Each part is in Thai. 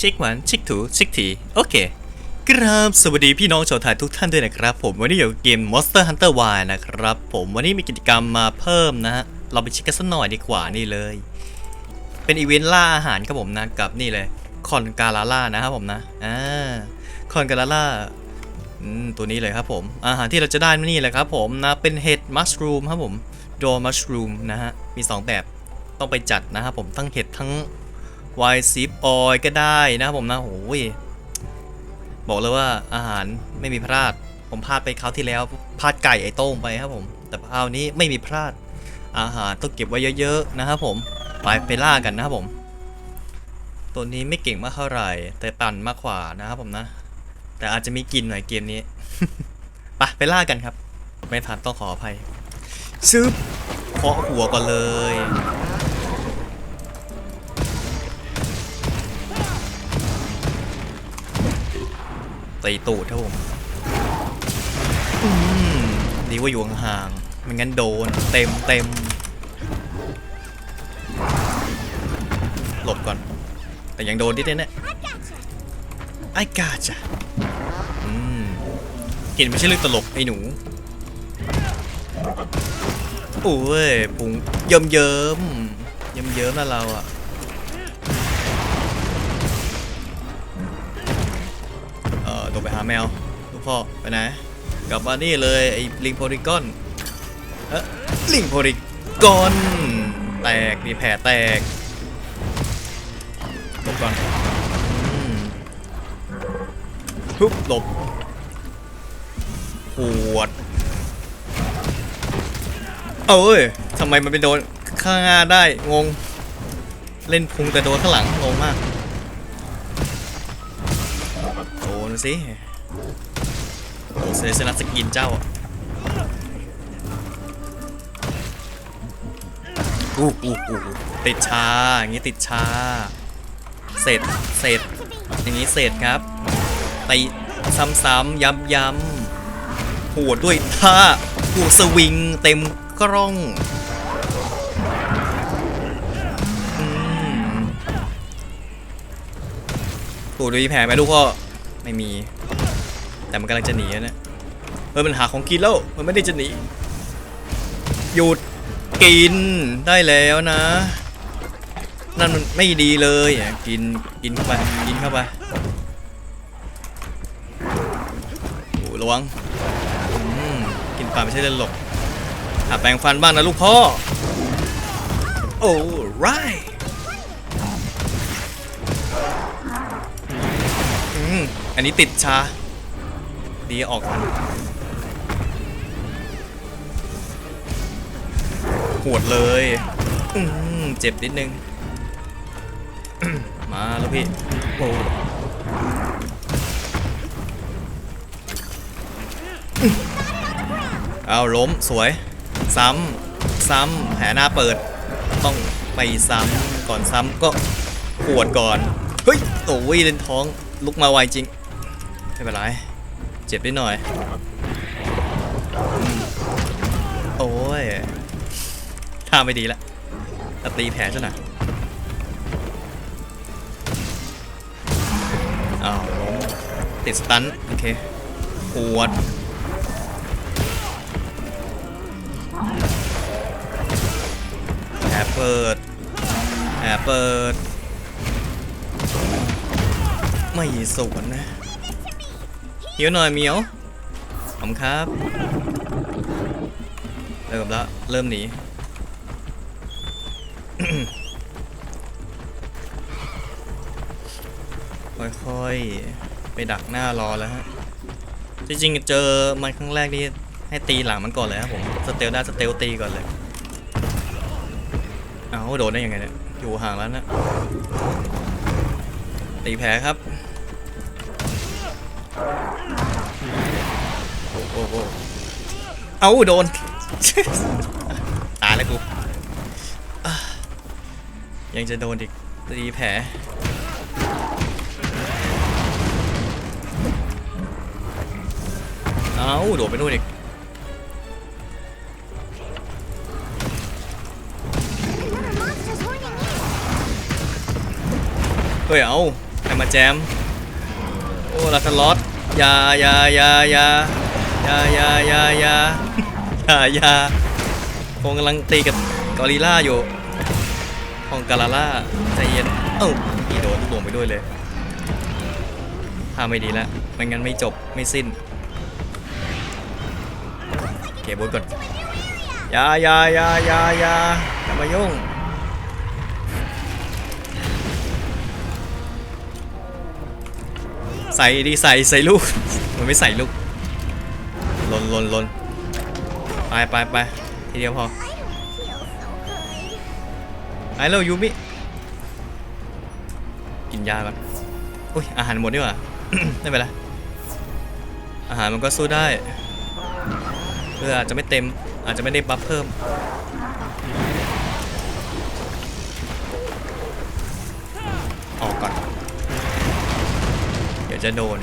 ชิกหวานชิกถูชิกทีโอเคครับสวัสดีพี่น้องชาวไทยทุกท่านด้วยนะครับ ผมวันนี้อยู่กับเกม Monster Hunter Y นะครับ ผมวันนี้มีกิจกรรมมาเพิ่มนะฮะเราไปช็คกันสักหน่อยดีกว่านี่เลย เป็นอีเวนต์ล่าอาหารครับผมนะกับนี่เลยคอนกาลาล่านะครับผมนะอ่าคอนกาลาล่าตัวนี้เลยครับผม อาหารที่เราจะได้นี่แหละครับผมนะเป็นเห็ดมัชรูมครับผมโดมัชรูมนะฮะมี 2 แบบต้องไปจัดนะครับผมทั้งเห็ดทั้ง ไวซิปออยก็ได้นะครับผมนะโอ้ยบอกเลยว่าอาหารไม่มีพลาด ผมพลาดไปคราวที่แล้วพลาดไก่ไอ้โต้งไปครับผม แต่คราวนี้ไม่มีพลาดอาหารต้องเก็บไว้เยอะๆนะครับผมไปไปล่ากันนะครับผม ตัวนี้ไม่เก่งมากเท่าไหร่ แต่ปั่นมากกว่านะครับผมนะ แต่อาจจะมีกินหน่อยเกมนี้ไปไปล่ากันครับ ไม่ทันต้องขออภัยซึบเคาะหัวก่อนเลย ตีตูดครับผมดีว่าอยู่ห่างๆไม่งั้นโดนเต็มเต็มหลบก่อน แต่ยังโดนดิดเนี่ยไอ้กาจ้ะอืมกินไม่ใช่เรื่องตลกไอ้หนูโอ้ยพุงเยิ้มเยิ้มเยิ้มเยิ้มนะเราอะาแมวลูกพ่อไปไหนกลับมานี่เลยไอ้ลิงโพลิกอนเอะลิงโพลิกอนแตกนี่แผลแตกหลบก่อนอืมทุบหลบปวดเอ้ยทำไมมันไปโดนข้างหน้าได้งง เล่นพุงแต่โดนข้างหลังงงมาก โดนสิโอ้เซเลสนัสกินเจ้าอะอู้อู้อู้ติดชา อย่างงี้ติดชา เสร็จ เสร็จ อย่างงี้เสร็จครับตีซ้ำๆย้ำๆหัวดด้วยท่าหัวสวิงเต็มกล้องอืมตัวดูมีแผลไหมลูกพ่อ ไม่มี แต่มันกำลังจะหนีแล้วนะเฮ้ยมันหาของกินแล้ว มันไม่ได้จะหนี หยุดกินได้แล้วนะ นั่นมันไม่ดีเลยอะกินกินเข้าไปกินเข้าไปโอ้ระวังกินปลาไม่ใช่เล่นหลกหาแปรงฟันบ้างนะลูกพ่อ โอ้ไรอืม อันนี้ติดชาดีออกทันหวดเลยเจ็บนิดนึง มาแล้วพี่โอ้เอาล้มสวย ซ้ำ ซ้ำแผลหน้าเปิด ต้องไปซ้ำ ก่อนซ้ำก็ปวดก่อน เฮ้ยโอ้ยเล่นท้องลุกมาไวจริง ไม่เป็นไร เจ็บนิดหน่อย โอ้ยท่าไม่ดีละตีแผลซะหน่อยอ้าวล้มติดสตันโอเคปวดแอบเปิดแอบเปิด ไม่สวนนะ หียวหน่อยเมียวขอบคุณครับ เริ่มแล้วเริ่มหนีค่อยๆ ไปดักหน้ารอแล้วฮะ จริงๆ เจอมันครั้งแรกนี่ให้ตีหลังมันก่อนเลยครับผม สเตลได้สเตลตีก่อนเลย เอาโดนได้ยังไงเนี่ย อยู่ห่างแล้วนะ ตีแผลครับ โอ้โหเอาโดน ตายแล้วกูอะยังจะโดนอีกตีแผลเอาโดดไปนู่นอีก Monsters warning me! เฮ้ยเอาใครมาแจม โอ้ลาสลอตอ ยาอยาอยาอยาอยาอยาอยาอยาอยาอยาคงกำลังตีกับกอริล่าอยู่ของกาลาล่าใจเย็น เอ้าอีโดนลูกหลงไปด้วยเลยท่าไม่ดีแล้วไม่งั้นไม่จบไม่สิ้นเก็บบนก่อนอยาอยาอยาอยายาอย่ามายุ่ง ใส่ดีใส่ใส่ลูก มันไม่ใส่ลูกลนลนลนไปไปไปทีเดียวพอไอ้เรายูมิกินยาก่อนอุ้ยอาหารหมดดีกว่าไม่เป็นไรอาหารมันก็สู้ได้เพื่ออาจจะไม่เต็มอาจจะไม่ได้บัฟเพิ่ม ยวจะโดน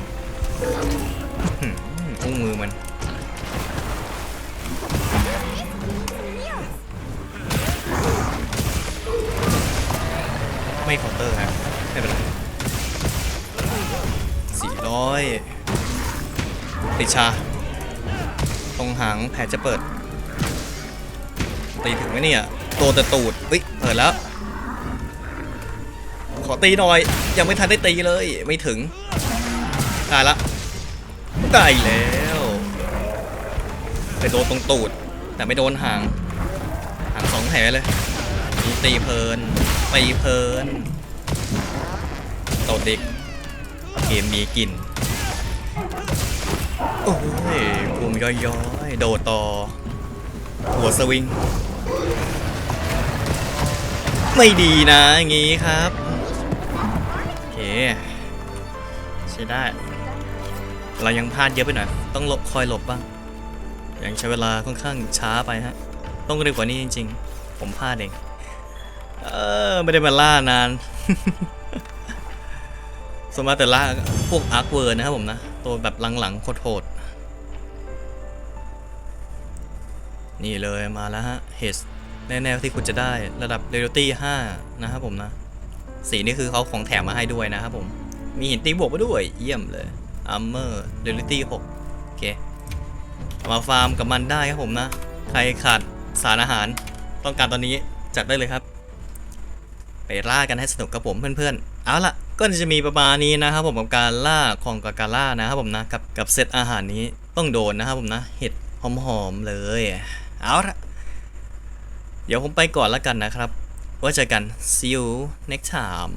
อุ้งมือมัน ไม่เคาน์เตอร์ฮะไม่เป็นไรสี่ร้อยติชา ตรงหางแผลจะเปิด ตีถึงไหมเนี่ยโตแต่ตูดเฮ้ย เปิดแล้ว ขอตีหน่อย ยังไม่ทันได้ตีเลย ไม่ถึง ตายละตายแล้วไปโดนตรงตูด แต่ไม่โดนหาง หางสองแผลเลยตีเพลินตีเพลินตดเด็กเกมมีกลิ่นโอ้ยกลุ่มย้อยๆโดดต่อ หัวสวิง ไม่ดีนะอย่างงี้ครับ โอเค ใช้ได้ เรายังพลาดเยอะไปหน่อย ต้องหลบคอยหลบบ้าง ยังใช้เวลาค่อนข้างช้าไปฮะ ต้องเร็วกว่านี้จริง ๆ ผมพลาดเอง เออ ไม่ได้มาล่านานสวนมากแต่ล่าพวกอาร์คเวิร์นะครับผมนะ ตัวแบบหลังๆโคตรๆนี่เลยมาแล้วฮะเฮสแน่ๆที่คุณจะได้ระดับเร a ตี้5นะครับผมนะ สีนี่คือเขาของแถมมาให้ด้วยนะครับผม มีหินตีบวกมาด้วย เยี่ยมเลย อาร์เมอร์เร a ตี้6โอเค มาฟาร์มกับมันได้ครับผมนะ ใครขาดสารอาหารต้องการตอนนี้จัดได้เลยครับ ไปล่ากันให้สนุกกับผมเพื่อนๆ เอาล่ะ ก็จะมีประมาณนี้นะครับผมกับการล่าของกบการล่านะครับผมนะ กับกับเซตอาหารนี้ต้องโดนนะครับผมนะ เห็ดหอมๆเลย เอาละเดี๋ยวผมไปก่อนแล้วกันนะครับ ว่าเจอกัน see you next time